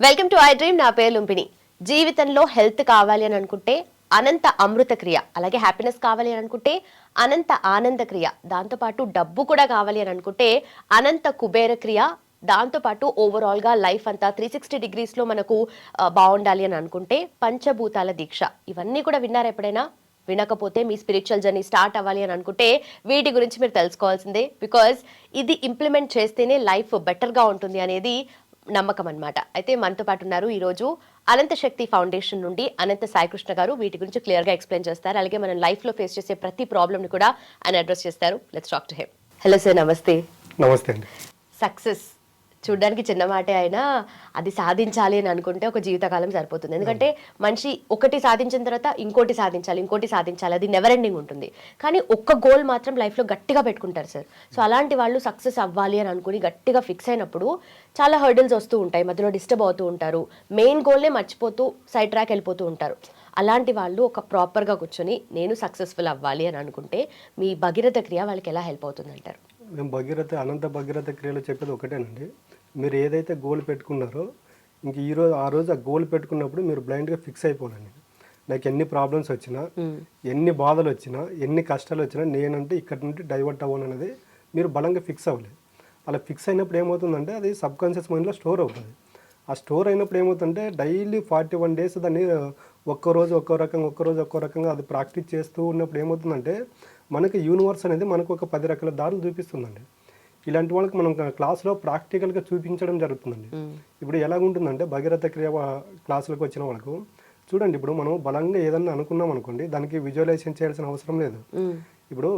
Welcome to iDream నా పేరు లుంపిని జీవితంలో హెల్త్ కావాలి అని అనుకుంటే అనంత అమృత క్రియ అలాగే హ్యాపీనెస్ కావాలి అని అనుకుంటే అనంత ఆనంద క్రియ దాంతోపాటు డబ్బు కూడా కావాలి అని అనుకుంటే అనంత కుబేర క్రియ దాంతోపాటు ఓవరాల్గా లైఫ్ అంతా త్రీ సిక్స్టీ డిగ్రీస్లో మనకు బాగుండాలి అని అనుకుంటే పంచభూతాల దీక్ష. ఇవన్నీ కూడా విన్నారా ఎప్పుడైనా? వినకపోతే మీ స్పిరిచువల్ జర్నీ స్టార్ట్ అవ్వాలి అని అనుకుంటే వీటి గురించి మీరు తెలుసుకోవాల్సిందే బికాజ్ ఇది ఇంప్లిమెంట్ చేస్తేనే లైఫ్ బెటర్గా ఉంటుంది అనేది నమ్మకం అన్నమాట అయితే మనతో పాటు ఉన్నారు ఈరోజు అనంత శక్తి ఫౌండేషన్ నుండి అనంత సాయికృష్ణ గారు. వీటి గురించి క్లియర్గా ఎక్స్ప్లెయిన్ చేస్తారు. అలాగే మనం లైఫ్లో ఫేస్ చేసే ప్రతి ప్రాబ్లమ్ని కూడా ఆయన అడ్రస్ చేస్తారు. Let's talk to him hello sir నమస్తే. నమస్తే అండి. సక్సెస్ చూడడానికి చిన్న మాటే అయినా అది సాధించాలి అని అనుకుంటే ఒక జీవితకాలం సరిపోతుంది. ఎందుకంటే మనిషి ఒకటి సాధించిన తర్వాత ఇంకోటి సాధించాలి ఇంకోటి సాధించాలి. అది నెవర్ ఎండింగ్ ఉంటుంది. కానీ ఒక్క గోల్ మాత్రం లైఫ్లో గట్టిగా పెట్టుకుంటారు సార్. సో అలాంటి వాళ్ళు సక్సెస్ అవ్వాలి అని అనుకుని గట్టిగా ఫిక్స్ అయినప్పుడు చాలా హర్డిల్స్ వస్తూ ఉంటాయి. మధ్యలో డిస్టర్బ్ అవుతూ ఉంటారు. మెయిన్ గోల్నే మర్చిపోతూ సైడ్ ట్రాక్ వెళ్ళిపోతూ ఉంటారు. అలాంటి వాళ్ళు ఒక ప్రాపర్గా కూర్చొని నేను సక్సెస్ఫుల్ అవ్వాలి అని అనుకుంటే మీ భగీరథ క్రియ వాళ్ళకి ఎలా హెల్ప్ అవుతుంది అంటారు మేము భగీరథ అనంత భగీరథ క్రియలో చెప్పేది ఒకటేనండి. మీరు ఏదైతే గోల్ పెట్టుకున్నారో ఇంక ఈ రోజు ఆ రోజు ఆ గోల్ పెట్టుకున్నప్పుడు మీరు బ్లైండ్గా ఫిక్స్ అయిపోనండి నాకు ఎన్ని ప్రాబ్లమ్స్ వచ్చినా ఎన్ని బాధలు వచ్చినా ఎన్ని కష్టాలు వచ్చినా నేనంటే ఇక్కడి నుండి డైవర్ట్ అవ్వను అనేది మీరు బలంగా ఫిక్స్ అవ్వలేదు అలా ఫిక్స్ అయినప్పుడు ఏమవుతుందంటే అది సబ్ కాన్షియస్ మైండ్లో స్టోర్ అవుతుంది. ఆ స్టోర్ అయినప్పుడు ఏమవుతుందంటే డైలీ ఫార్టీ వన్ డేస్ దాన్ని ఒక్కో రోజు ఒక్కో రకంగా ఒక్కో రోజు ఒక్కో రకంగా అది ప్రాక్టీస్ చేస్తూ ఉన్నప్పుడు ఏమవుతుందంటే మనకి యూనివర్స్ అనేది మనకు ఒక పది రకాల దారులు చూపిస్తుందండి. ఇలాంటి వాళ్ళకి మనం క్లాస్లో ప్రాక్టికల్గా చూపించడం జరుగుతుందండి. ఇప్పుడు ఎలాగుంటుందంటే భగీరథ క్రియ క్లాసులకు వచ్చిన వాళ్ళకు చూడండి ఇప్పుడు మనం బలంగా ఏదన్నా అనుకున్నాం అనుకోండి దానికి విజువలైజేషన్ చేయాల్సిన అవసరం లేదు. ఇప్పుడు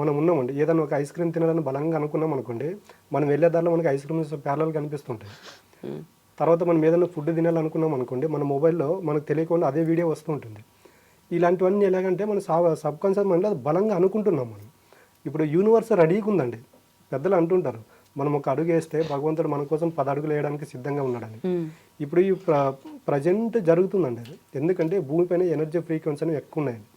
మనం ఉన్నామండి ఏదైనా ఒక ఐస్ క్రీమ్ తినాలని బలంగా అనుకున్నాం అనుకోండి మనం వెళ్ళే దారిలో మనకి ఐస్ క్రీమ్స్ ప్యారలు కనిపిస్తుంటాయి. తర్వాత మనం ఏదైనా ఫుడ్ తినాలనుకున్నాం అనుకోండి మన మొబైల్లో మనకు తెలియకుండా అదే వీడియో వస్తూ ఉంటుంది. ఇలాంటివన్నీ ఎలాగంటే మన సబ్ కాన్షియస్ మైండ్లో బలంగా అనుకుంటున్నాం మనం. ఇప్పుడు యూనివర్స్ రెడీగా ఉందండి పెద్దలు అంటుంటారు మనం ఒక అడుగు వేస్తే భగవంతుడు మన కోసం పది అడుగులు వేయడానికి సిద్ధంగా ఉన్నాడని. ఇప్పుడు ఈ ప్ర ప్రజెంట్ జరుగుతుందండి అది. ఎందుకంటే భూమిపైన ఎనర్జీ ఫ్రీక్వెన్సీ అనేవి ఎక్కువ ఉన్నాయండి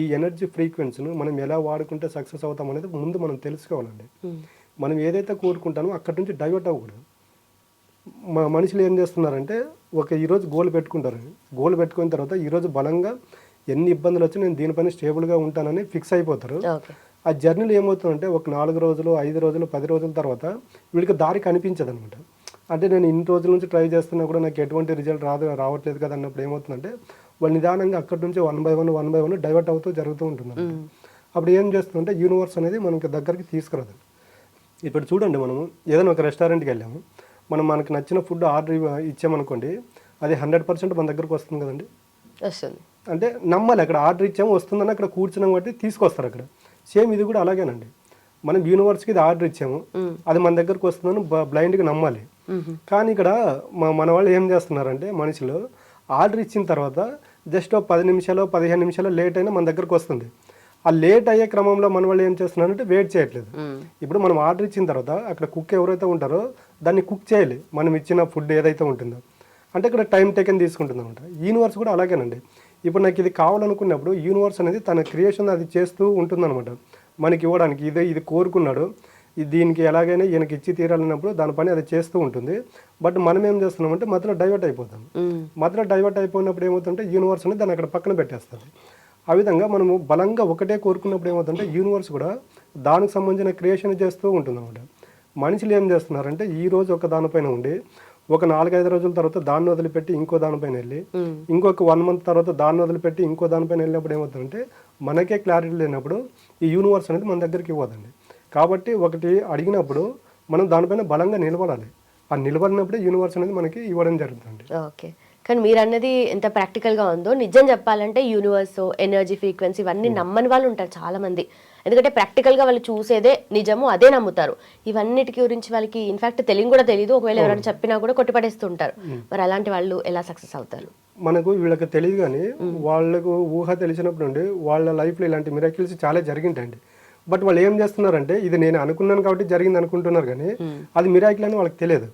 ఈ ఎనర్జీ ఫ్రీక్వెన్సీను మనం ఎలా వాడుకుంటే సక్సెస్ అవుతాం అనేది ముందు మనం తెలుసుకోవాలండి. మనం ఏదైతే కోరుకుంటామో అక్కడి నుంచి డైవర్ట్ అవ్వకూడదు. మనుషులు ఏం చేస్తున్నారంటే ఒక ఈరోజు గోల్ పెట్టుకుంటారు. గోల్ పెట్టుకున్న తర్వాత ఈరోజు బలంగా ఎన్ని ఇబ్బందులు వచ్చి నేను దీనిపైన స్టేబుల్గా ఉంటానని ఫిక్స్ అయిపోతారు. ఆ జర్నీలో ఏమవుతుందంటే ఒక నాలుగు రోజులు ఐదు రోజులు పది రోజుల తర్వాత వీళ్ళకి దారి కనిపించదు అనమాట అంటే నేను ఇన్ని రోజుల నుంచి ట్రై చేస్తున్నా కూడా నాకు ఎటువంటి రిజల్ట్ రాదు రావట్లేదు కదా అన్నప్పుడు ఏమవుతుందంటే వాళ్ళు నిదానంగా అక్కడి నుంచి one by one one by one divert అవుతూ జరుగుతూ ఉంటుంది. అప్పుడు ఏం చేస్తుందంటే యూనివర్స్ అనేది మనకి దగ్గరికి తీసుకురాదు. ఇప్పుడు చూడండి మనము ఏదైనా ఒక రెస్టారెంట్కి వెళ్ళాము. మనం మనకు నచ్చిన ఫుడ్ ఆర్డర్ ఇచ్చామనుకోండి అది హండ్రెడ్ పర్సెంట్ మన దగ్గరకు వస్తుంది కదండి. వస్తుంది. అంటే నమ్మాలి అక్కడ ఆర్డర్ ఇచ్చాము వస్తుందని అక్కడ కూర్చున్నాం కాబట్టి తీసుకొస్తారు అక్కడ. సేమ్ ఇది కూడా అలాగేనండి. మనం యూనివర్స్కి ఇది ఆర్డర్ ఇచ్చాము. అది మన దగ్గరకు వస్తుందని బ్లైండ్గా నమ్మాలి. కానీ ఇక్కడ మా మన వాళ్ళు ఏం చేస్తున్నారంటే మనుషులు ఆర్డర్ ఇచ్చిన తర్వాత జస్ట్ పది నిమిషాలు పదిహేను నిమిషాలు లేట్ అయినా మన దగ్గరకు వస్తుంది. ఆ లేట్ అయ్యే క్రమంలో మన వాళ్ళు ఏం చేస్తున్నారంటే వెయిట్ చేయట్లేదు. ఇప్పుడు మనం ఆర్డర్ ఇచ్చిన తర్వాత అక్కడ కుక్ ఎవరైతే ఉంటారో దాన్ని కుక్ చేయాలి. మనం ఇచ్చిన ఫుడ్ ఏదైతే ఉంటుందో. అంటే ఇక్కడ టైం టేకన్ తీసుకుంటుంది అనమాట యూనివర్స్ కూడా అలాగేనండి. ఇప్పుడు నాకు ఇది కావాలనుకున్నప్పుడు యూనివర్స్ అనేది తన క్రియేషన్ అది చేస్తూ ఉంటుందన్నమాట. మనకి ఇవ్వడానికి ఇది ఇది కోరుకున్నాడు. దీనికి ఎలాగైనా ఈయనకి ఇచ్చి తీరాలన్నప్పుడు దాని పని అది చేస్తూ ఉంటుంది. బట్ మనం ఏం చేస్తున్నామంటే మధ్యలో డైవర్ట్ అయిపోతాం. మధ్యలో డైవర్ట్ అయిపోయినప్పుడు ఏమవుతుంటే యూనివర్స్ అనేది దాన్ని అక్కడ పక్కన పెట్టేస్తుంది. ఆ విధంగా మనము బలంగా ఒకటే కోరుకున్నప్పుడు ఏమవుతుందంటే యూనివర్స్ కూడా దానికి సంబంధించిన క్రియేషన్ చేస్తూ ఉంటుందన్నమాట. మనుషులు ఏం చేస్తున్నారంటే ఈ రోజు ఒక దానిపైన ఉండి ఒక నాలుగైదు రోజుల తర్వాత దాన్ని వదిలిపెట్టి ఇంకో దానిపైన వెళ్ళి ఇంకొక వన్ మంత్ తర్వాత దాన్ని వదిలిపెట్టి ఇంకో దానిపైన వెళ్ళినప్పుడు ఏమవుతుందంటే మనకే క్లారిటీ లేనప్పుడు ఈ యూనివర్స్ అనేది మన దగ్గరికి ఇవ్వదండి కాబట్టి ఒకటి అడిగినప్పుడు మనం దానిపైన బలంగా నిలబడాలి. ఆ నిలబడినప్పుడే యూనివర్స్ అనేది మనకి ఇవ్వడం జరుగుతుంది ఓకే. కానీ మీరు అన్నది ఎంత ప్రాక్టికల్గా ఉందో. నిజం చెప్పాలంటే యూనివర్స్ ఎనర్జీ ఫ్రీక్వెన్సీ ఇవన్నీ నమ్మని వాళ్ళు ఉంటారు చాలా మంది ఎందుకంటే ప్రాక్టికల్గా వాళ్ళు చూసేదే నిజము అదే నమ్ముతారు. ఇవన్నిటి గురించి వాళ్ళకి ఇన్ఫాక్ట్ తెలియని కూడా తెలియదు ఒకవేళ ఎవరైనా చెప్పినా కూడా కొట్టిపడేస్తుంటారు. మరి అలాంటి వాళ్ళు ఎలా సక్సెస్ అవుతారు? మనకు వీళ్ళకి తెలియదు కానీ వాళ్ళకు ఊహ తెలిసినప్పుడు నుండి వాళ్ళ లైఫ్లో ఇలాంటి మిరాకిల్స్ చాలా జరిగింటాయండి. బట్ వాళ్ళు ఏం చేస్తున్నారంటే ఇది నేను అనుకున్నాను కాబట్టి జరిగింది అనుకుంటున్నారు కానీ అది మిరాకిల్ అని వాళ్ళకి తెలియదు.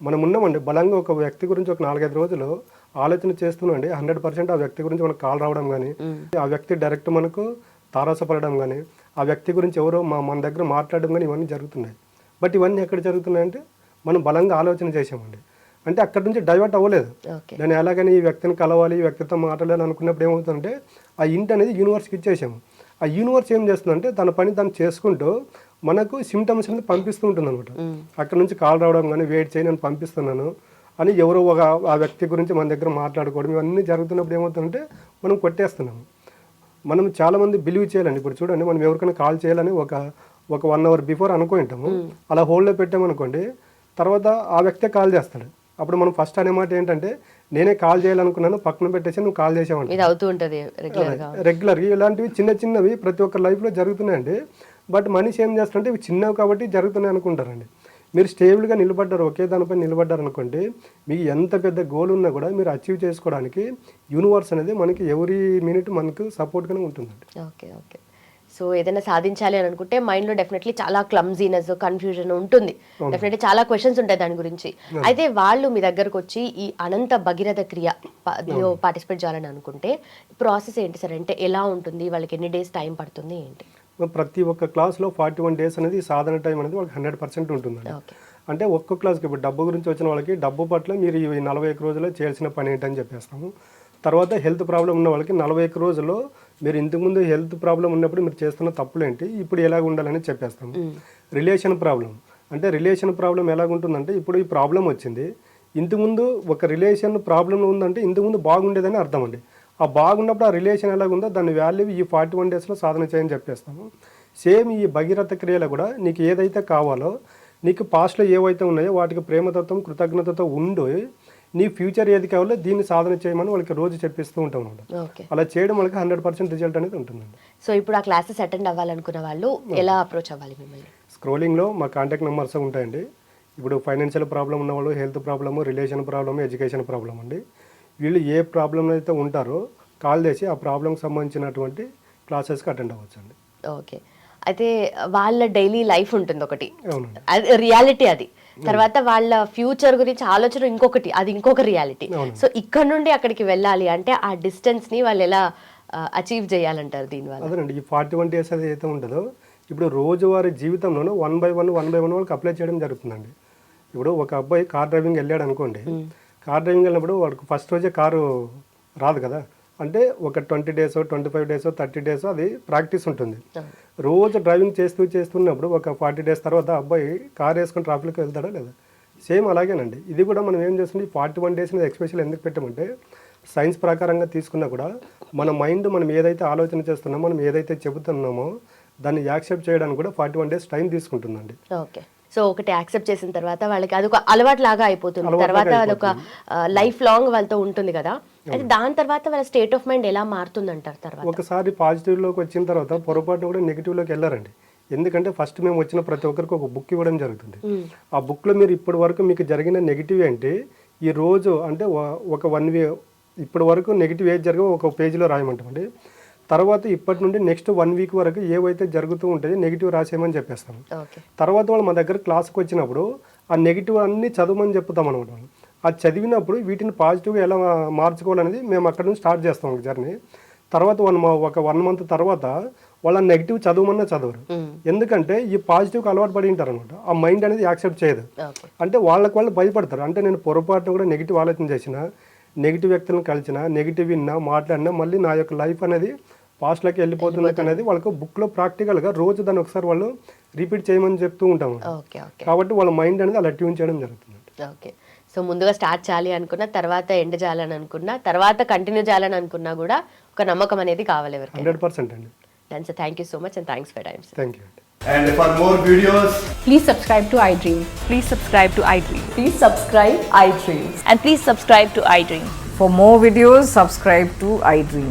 మనం ఉన్నామండి బలంగా ఒక వ్యక్తి గురించి ఒక నాలుగైదు రోజులు ఆలోచన చేస్తున్నాండి హండ్రెడ్ పర్సెంట్ ఆ వ్యక్తి గురించి మనకు కాల్ రావడం కానీ ఆ వ్యక్తి డైరెక్ట్ మనకు తారాసపడడం కానీ ఆ వ్యక్తి గురించి ఎవరో మా మన దగ్గర మాట్లాడడం కానీ ఇవన్నీ జరుగుతున్నాయి. బట్ ఇవన్నీ ఎక్కడ జరుగుతున్నాయంటే మనం బలంగా ఆలోచన చేసామండి అంటే అక్కడ నుంచి డైవర్ట్ అవ్వలేదు. నేను ఎలాగని ఈ వ్యక్తిని కలవాలి ఈ వ్యక్తితో మాట్లాడాలి అనుకున్నప్పుడు ఏమవుతుందంటే ఆ ఇంటి అనేది యూనివర్స్కి ఇచ్చేసాము. ఆ యూనివర్స్ ఏం చేస్తుందంటే తన పని తను చేసుకుంటూ మనకు సిమ్టమ్స్ అనేది పంపిస్తూ ఉంటుంది అనమాట అక్కడ నుంచి కాల్ రావడం కానీ వెయిట్ చేయి నేను పంపిస్తున్నాను అని ఎవరో ఒక ఆ వ్యక్తి గురించి మన దగ్గర మాట్లాడుకోవడం ఇవన్నీ జరుగుతున్నప్పుడు ఏమవుతుందంటే మనం కొట్టేస్తున్నాము. మనం చాలామంది బిలీవ్ చేయాలండి. ఇప్పుడు చూడండి మనం ఎవరికైనా కాల్ చేయాలని ఒక ఒక వన్ అవర్ బిఫోర్ అనుకుంటాము అలా హోల్డ్లో పెట్టామనుకోండి తర్వాత ఆ వ్యక్తే కాల్ చేస్తాడు. అప్పుడు మనం ఫస్ట్ అనే మాట ఏంటంటే నేనే కాల్ చేయాలనుకున్నాను పక్కన పెట్టేసి నువ్వు కాల్ అవుతూ ఉంటది రెగ్యులర్ రెగ్యులర్గా ఇలాంటివి చిన్న చిన్నవి ప్రతి ఒక్క లైఫ్లో జరుగుతున్నాయండి. బట్ మనిషి ఏం చేస్తారంటే ఇవి చిన్నవి కాబట్టి జరుగుతున్నాయి అనుకుంటారండి. మీరు స్టేబుల్గా నిలబడ్డారు ఒకే దానిపై నిలబడ్డారు అనుకోండి మీకు ఎంత పెద్ద గోల్ ఉన్నా కూడా మీరు అచీవ్ చేసుకోవడానికి యూనివర్స్ అనేది మనకి ఎవరీ మినిట్ మనకు సపోర్ట్గానే ఉంటుందండి. Okay okay. సో ఏదైనా సాధించాలి అని అనుకుంటే మైండ్లో డెఫినెట్లీ చాలా క్లమ్జీనెస్ కన్ఫ్యూజన్ ఉంటుంది. డెఫినెట్లీ చాలా క్వశ్చన్స్ ఉంటాయి దాని గురించి. అయితే వాళ్ళు మీ దగ్గరకు వచ్చి ఈ అనంత భగీరథ క్రియ పార్టిసిపేట్ చేయాలని అనుకుంటే ప్రాసెస్ ఏంటి సార్? అంటే ఎలా ఉంటుంది? వాళ్ళకి ఎన్ని డేస్ టైం పడుతుంది? ఏంటి? ప్రతి ఒక్క క్లాస్లో ఫార్టీ వన్ డేస్ అనేది సాధన టైం అనేది వాళ్ళకి హండ్రెడ్ పర్సెంట్ ఉంటుందండి. అంటే ఒక్క క్లాస్కి ఇప్పుడు డబ్బు గురించి వచ్చిన వాళ్ళకి డబ్బు పట్ల మీరు ఈ నలభై ఒక్క రోజుల్లో చేయాల్సిన పని ఏంటని చెప్పేస్తాము. తర్వాత హెల్త్ ప్రాబ్లం ఉన్న వాళ్ళకి నలభై ఒక్క రోజుల్లో మీరు ఇంతకుముందు హెల్త్ ప్రాబ్లం ఉన్నప్పుడు మీరు చేస్తున్న తప్పులు ఏంటి ఇప్పుడు ఎలాగ ఉండాలని చెప్పేస్తాము. రిలేషన్ ప్రాబ్లం అంటే రిలేషన్ ప్రాబ్లం ఎలాగుంటుందంటే ఇప్పుడు ఈ ప్రాబ్లం వచ్చింది. ఇంతకుముందు ఒక రిలేషన్ ప్రాబ్లం ఉందంటే ఇంతకుముందు బాగుండేదని అర్థం అండి ఆ బాగున్నప్పుడు ఆ రిలేషన్ ఎలాగుందో దాని వాల్యూ ఈ ఫార్టీ వన్ డేస్లో సాధన చేయని చెప్పేస్తాము. సేమ్ ఈ భగీరథ క్రియలు కూడా నీకు ఏదైతే కావాలో నీకు పాస్ట్లో ఏవైతే ఉన్నాయో వాటికి ప్రేమతత్వం కృతజ్ఞతతో ఉండు. నీ ఫ్యూచర్ ఏది కావాలో దీన్ని సాధన చేయమని వాళ్ళకి రోజు చెప్పిస్తూ ఉంటాం అన్నమాట. ఓకే అలా చేయడం వాళ్ళకి హండ్రెడ్ పర్సెంట్ రిజల్ట్ అనేది ఉంటుందండి. సో ఇప్పుడు ఆ క్లాసెస్ అటెండ్ అవ్వాలనుకున్న వాళ్ళు ఎలా అప్రోచ్ అవ్వాలి మిమ్మల్ని? స్క్రోలింగ్లో మా కాంటాక్ట్ నెంబర్స్ ఉంటాయండి. ఇప్పుడు ఫైనాన్షియల్ ప్రాబ్లం ఉన్నవాళ్ళు health problem relation problem education problem అండి. వీళ్ళు ఏ ప్రాబ్లం అయితే ఉంటారో కాల్ చేసి ఆ ప్రాబ్లంకి సంబంధించినటువంటి క్లాసెస్కి అటెండ్ అవ్వచ్చు అండి ఓకే. అయితే వాళ్ళ డైలీ లైఫ్ ఉంటుంది ఒకటి. అది రియాలిటీ అది. తర్వాత వాళ్ళ ఫ్యూచర్ గురించి ఆలోచన ఇంకొకటి అది ఇంకొక రియాలిటీ. సో ఇక్కడ నుండి అక్కడికి వెళ్ళాలి అంటే ఆ డిస్టెన్స్ని వాళ్ళు ఎలా అచీవ్ చేయాలంటారు దీనివల్ల? అదేనండి. ఈ ఫార్టీ వన్ డేస్ అది అయితే ఉంటుందో ఇప్పుడు రోజువారీ జీవితంలోనూ one by one one by one వాళ్ళకి అప్లై చేయడం జరుగుతుందండి. ఇప్పుడు ఒక అబ్బాయి కార్ డ్రైవింగ్ వెళ్ళాడు అనుకోండి కార్ డ్రైవింగ్ వెళ్ళినప్పుడు వాడికి ఫస్ట్ రోజే కారు రాదు కదా. అంటే ఒక twenty days twenty five days thirty days అది ప్రాక్టీస్ ఉంటుంది. రోజు డ్రైవింగ్ చేస్తూ చేస్తున్నప్పుడు ఒక ఫార్టీ డేస్ తర్వాత అబ్బాయి కార్ వేసుకొని ట్రాఫిక్కి వెళ్తాడా లేదా? సేమ్ అలాగేనండి. ఇది కూడా మనం ఏం చేస్తుంది? ఫార్టీ వన్ డేస్ అనేది ఎక్స్పెషల్ ఎందుకు పెట్టామంటే సైన్స్ ప్రకారంగా తీసుకున్నా కూడా మన మైండ్ మనం ఏదైతే ఆలోచన చేస్తున్నామో మనం ఏదైతే చెబుతున్నామో దాన్ని యాక్సెప్ట్ చేయడానికి కూడా ఫార్టీ వన్ డేస్ టైం తీసుకుంటుందండి. ఓకే. సో ఒకటి యాక్సెప్ట్ చేసిన తర్వాత వాళ్ళకి అదొక అలవాటు లాగా అయిపోతుంది తర్వాత అదొక లైఫ్ లాంగ్ వాళ్ళతో ఉంటుంది కదా. అయితే దాని తర్వాత వాళ్ళ స్టేట్ ఆఫ్ మైండ్ ఎలా మారుతుంది అంటారు తర్వాత? ఒకసారి పాజిటివ్లోకి వచ్చిన తర్వాత పొరపాటున కూడా నెగిటివ్లోకి వెళ్ళారండి. ఎందుకంటే ఫస్ట్ మేము వచ్చిన ప్రతి ఒక్కరికి ఒక బుక్ ఇవ్వడం జరుగుతుంది. ఆ బుక్లో మీరు ఇప్పటి వరకు మీకు జరిగిన నెగిటివ్ ఏంటి ఈ రోజు అంటే ఒక వన్ వే ఇప్పటి వరకు నెగిటివ్ ఏది జరిగో ఒక పేజీలో రాయమంటామండి. తర్వాత ఇప్పటి నుండి నెక్స్ట్ వన్ వీక్ వరకు ఏవైతే జరుగుతూ ఉంటాయో నెగిటివ్ రాసేయమని చెప్పేస్తాం. తర్వాత వాళ్ళు మా దగ్గర క్లాస్కి వచ్చినప్పుడు ఆ నెగిటివ్ అన్ని చదవమని చెప్తాం అనమాట అది చదివినప్పుడు వీటిని పాజిటివ్గా ఎలా మార్చుకోవాలనేది మేము అక్కడ నుంచి స్టార్ట్ చేస్తాం ఒక జర్నీ తర్వాత వన్ ఒక వన్ మంత్ తర్వాత వాళ్ళ నెగిటివ్ చదవమన్నా చదవరు. ఎందుకంటే ఈ పాజిటివ్కి అలవాటు పడి ఉంటారు అనమాట ఆ మైండ్ అనేది యాక్సెప్ట్ చేయదు. అంటే వాళ్ళకి వాళ్ళు భయపడతారు. అంటే నేను పొరపాటున కూడా నెగిటివ్ ఆలోచన చేసిన నెగిటివ్ వ్యక్తులను కలిసిన నెగిటివ్ విన్నా మాట్లాడినా మళ్ళీ నా యొక్క లైఫ్ అనేది పాస్ట్లోకి వెళ్ళిపోతుంది అనేది వాళ్ళకు బుక్లో ప్రాక్టికల్గా రోజు దాన్ని ఒకసారి వాళ్ళు రిపీట్ చేయమని చెప్తూ ఉంటాము ఓకే ఓకే కాబట్టి వాళ్ళ మైండ్ అనేది అలా ట్యూన్ చేయడం జరుగుతుంది ఓకే సో ముందుగా స్టార్ట్ చేయాలి అనుకున్నా తర్వాత ఎండ్ చేయాలని అనుకున్నా తర్వాత కంటిన్యూ చేయాలని అనుకున్నా కూడా ఒక నమ్మకం అనేది కావాలి ఎవరికి హండ్రెడ్ పర్సెంట్ అండి దాని sir thank you so much and thanks for times thank you అండి And for more videos, Please subscribe to iDream. Please subscribe to iDream. Please subscribe iDream. And please subscribe to iDream. For more videos, subscribe to iDream.